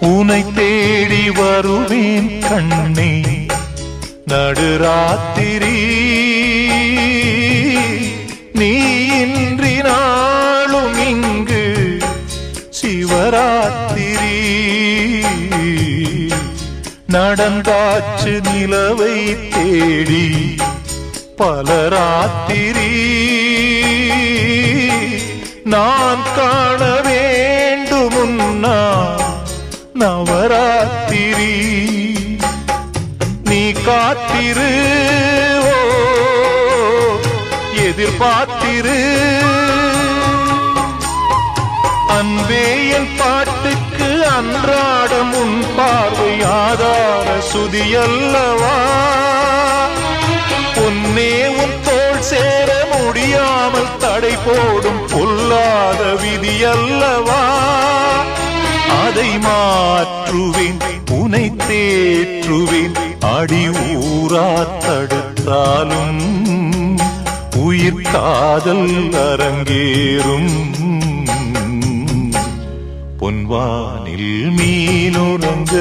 உனை தேடி வருவேன் கண்ணே. நடுராத்திரி நீ இன்றி நாளும் இங்கு சிவராத்திரி. நடந்தாச்சு நிலவை தேடி பல ராத்திரி. நான் காண வேண்டுமுன்னா நவராத்திரி நீ காத்திரு ஓ, எதிர்பார்த்திரு. அன்பே என் பாட்டுக்கு அன்றாடம் உன் பார்வை ஆதார சுதியல்லவா? பொன்னே உன் தோல் சேர முடியாமல் தடை போடும் பொல்லாத விதியல்லவா? அதை மாற்றுவேன் உனை தேற்றுவேன். அடி ஊரா தடுத்தாலும் உயிர் காதல் அரங்கேறும். பொன்வானில் மீனுறங்க